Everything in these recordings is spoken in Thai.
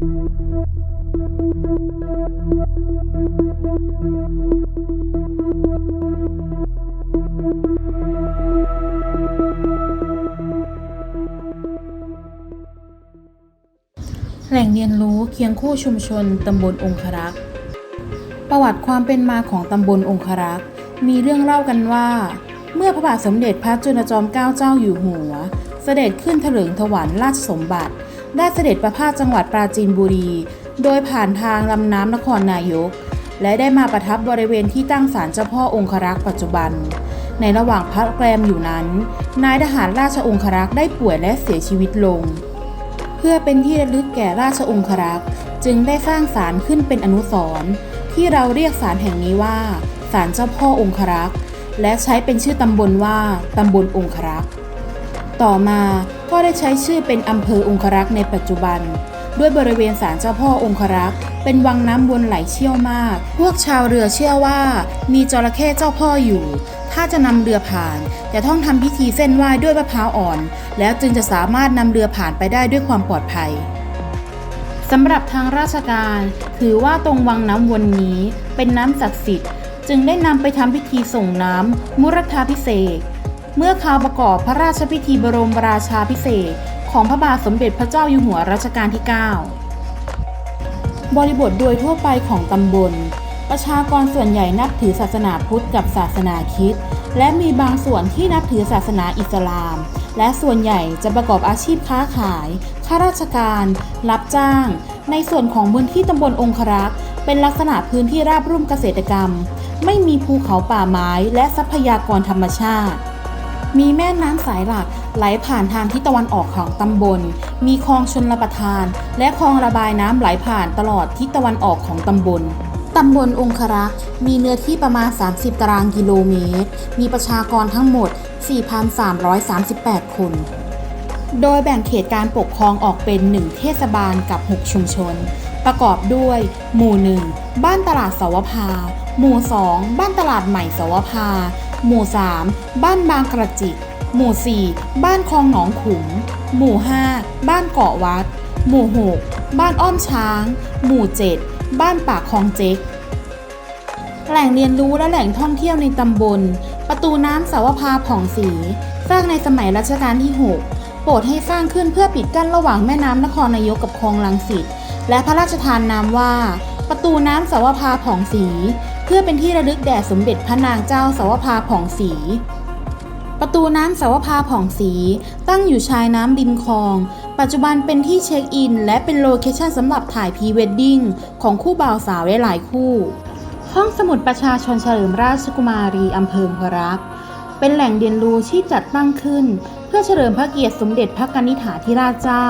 แหล่งเรียนรู้เคียงคู่ชุมชนตำบลองครักษ์ ประวัติความเป็นมาของตำบลองครักษ์ มีเรื่องเล่ากันว่า เมื่อพระบาทสมเด็จพระจุลจอมเกล้าเจ้าอยู่หัว เสด็จขึ้นถลิงถวัลย์ราชสมบัติ ได้เสด็จประพาสจังหวัดปราจีนบุรี โดยผ่านทางลำน้ำนครนายก และได้มาประทับบริเวณที่ตั้งศาลเจ้าพ่อองครักษ์ปัจจุบัน ในระหว่างพักแรมอยู่นั้น นายทหารราชองครักษ์ได้ป่วยและเสียชีวิตลง เพื่อเป็นที่ระลึกแก่ราชองครักษ์จึงได้สร้างศาลขึ้นเป็นอนุสรณ์ที่เราเรียกศาลแห่งนี้ว่าศาลเจ้าพ่อองครักษ์และใช้เป็นชื่อตำบลว่าตำบลองครักษ์ต่อมา ก็ได้ใช้ชื่อเป็นอำเภอองครักษ์ในปัจจุบัน ด้วยบริเวณศาลเจ้าพ่อองครักษ์เป็นวังน้ำวนไหลเชี่ยวมาก พวกชาวเรือเชื่อว่า มีจระเข้เจ้าพ่ออยู่ ถ้าจะนำเรือผ่านจะต้องทำพิธีเส้นไหว้ด้วยมะพร้าวอ่อน แล้วจึงจะสามารถนำเรือผ่านไปได้ด้วยความปลอดภัยสำหรับทางราชการถือว่าตรงวังน้ำวนนี้เป็นน้ำศักดิ์สิทธิ์ จึงได้นำไปทำพิธีส่งน้ำมุรธาพิเศษ เมื่อข่าวประกอบพระราชพิธีบรมราชาพิเศษของพระบาทสมเด็จพระเจ้าอยู่หัวรัชกาลที่ 9 บริบทโดยทั่วไปของตำบล ประชากรส่วนใหญ่นับถือศาสนาพุทธกับศาสนาคริสต์และมีบางส่วนที่นับถือศาสนาอิสลาม และส่วนใหญ่จะประกอบอาชีพค้าขาย ข้าราชการ รับจ้าง ในส่วนของพื้นที่ตำบลองครักษ์เป็นลักษณะพื้นที่ราบรุ่มเกษตรกรรม ไม่มีภูเขาป่าไม้และทรัพยากรธรรมชาติ มีแม่น้ำสายหลักไหลผ่านทางทิศตะวันออกของตำบล มีคลองชนลประทาน และคลองระบายน้ำไหลผ่านตลอดทิศตะวันออกของตำบลตำบลองครักษ์มีเนื้อที่ประมาณ 30 ตารางกิโลเมตร มีประชากรทั้งหมด 4,338 คน โดยแบ่งเขตการปกครองออกเป็น 1 เทศบาลกับ 6 ชุมชน ประกอบด้วย หมู่ 1 บ้านตลาดสวภา หมู่ 2 บ้านตลาดใหม่สวภา หมู่ 3 บ้านบางกระจิก หมู่ 4 บ้านคลองหนองขุม หมู่ 5 บ้านเกาะวัด หมู่ 6 บ้านอ้อมช้าง หมู่ 7 บ้านปากคลองเจ๊กแหล่งเรียนรู้และแหล่งท่องเที่ยวในตำบล ประตูน้ำสาวภาผ่องศรีสร้างในสมัยรัชกาลที่ 6 โปรดให้สร้างขึ้นเพื่อปิดกั้นระหว่างแม่น้ำนครนายกกับคลองลังสิตและพระราชทานนามว่า ประตูน้ำสาวภาผ่องศรี พื่อเป็นที่ระลึกแด่สมเด็จพระนางเจ้าสาวภาผ่องศรีประตูน้ำสาวภาผ่องศรีตั้งอยู่ชายน้ำริมคลอง ปัจจุบันเป็นที่เช็คอิน และเป็นโลเคชั่นสำหรับถ่ายพรีเวดดิ้งของคู่บ่าวสาวหลายๆคู่ ห้องสมุดประชาชนเฉลิมราชกุมารีอำเภอพรักเป็นแหล่งเรียนรู้ที่จัดตั้งขึ้น เพื่อเฉลิมพระเกียรติสมเด็จพระกนิษฐาธิราชเจ้า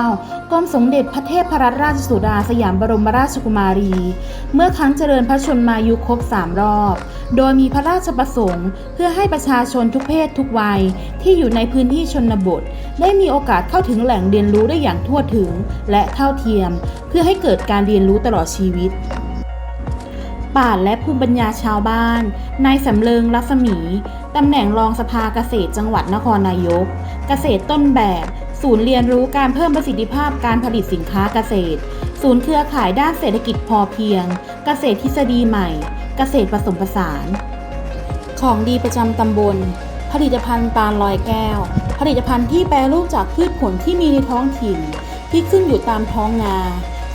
กรมสมเด็จพระเทพรัตนราชสุดาสยามบรมราชกุมารี เมื่อครั้งเจริญพระชนมายุครบสามรอบ โดยมีพระราชประสงค์ เพื่อให้ประชาชนทุกเพศทุกวัยที่อยู่ในพื้นที่ชนบท ได้มีโอกาสเข้าถึงแหล่งเรียนรู้ได้อย่างทั่วถึง และเท่าเทียม เพื่อให้เกิดการเรียนรู้ตลอดชีวิตป่าและภูมิปัญญาชาวบ้าน นายสำเริงรัศมี ตำแหน่งรองสภาเกษตรจังหวัดนครนายก เกษตรต้นแบบ ศูนย์เรียนรู้การเพิ่มประสิทธิภาพการผลิตสินค้าเกษตร ศูนย์เครือข่ายด้านเศรษฐกิจพอเพียง เกษตรทฤษฎีใหม่ เกษตรผสมผสาน ของดีประจำตำบล ผลิตภัณฑ์ตาลลอยแก้ว ผลิตภัณฑ์ที่แปรรูปจากพืชผลที่มีในท้องถิ่น ที่ขึ้นอยู่ตามท้องนา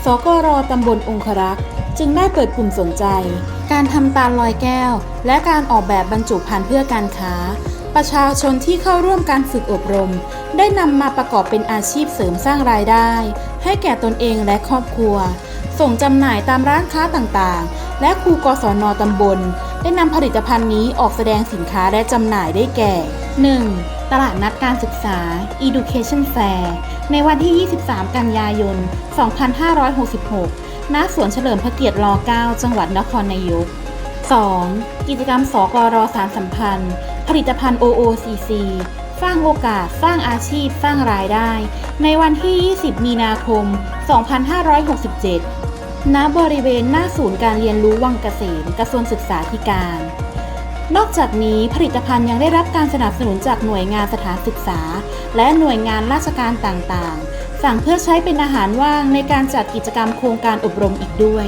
สกรตำบลองครักษ์จึงได้เปิดกลุ่มสนใจ การทำตาลลอยแก้ว และการออกแบบบรรจุภัณฑ์เพื่อการค้า ประชาชนที่เข้าร่วมการฝึกอบรม ได้นำมาประกอบเป็นอาชีพเสริมสร้างรายได้ ให้แก่ตนเองและครอบครัว ส่งจำหน่ายตามร้านค้าต่างๆ และครูกศนตำบล ได้นำผลิตภัณฑ์นี้ออกแสดงสินค้าและจำหน่ายได้แก่ 1. ตลาดนัดการศึกษา Education Fair ในวันที่ 23 กันยายน 2566 ณ สวนเฉลิมพระเกียรติร9จังหวัดนครนายก 2. กิจกรรมสกรสารสัมพันธ์ ผลิตภัณฑ์ OOCC สร้างโอกาส สร้างอาชีพ สร้างรายได้ ในวันที่ 20 มีนาคม 2567 ณ บริเวณหน้าศูนย์การเรียนรู้วังเกษมกระทรวงศึกษาธิการ นอกจากนี้ผลิตภัณฑ์ยังได้รับการสนับสนุนจากหน่วยงานสถานศึกษา และหน่วยงานราชการต่างๆสต่งเพื่อใช้เป็นอาหารว่างในการจัดกิจกรรมโครงการอบรมอีกด้วย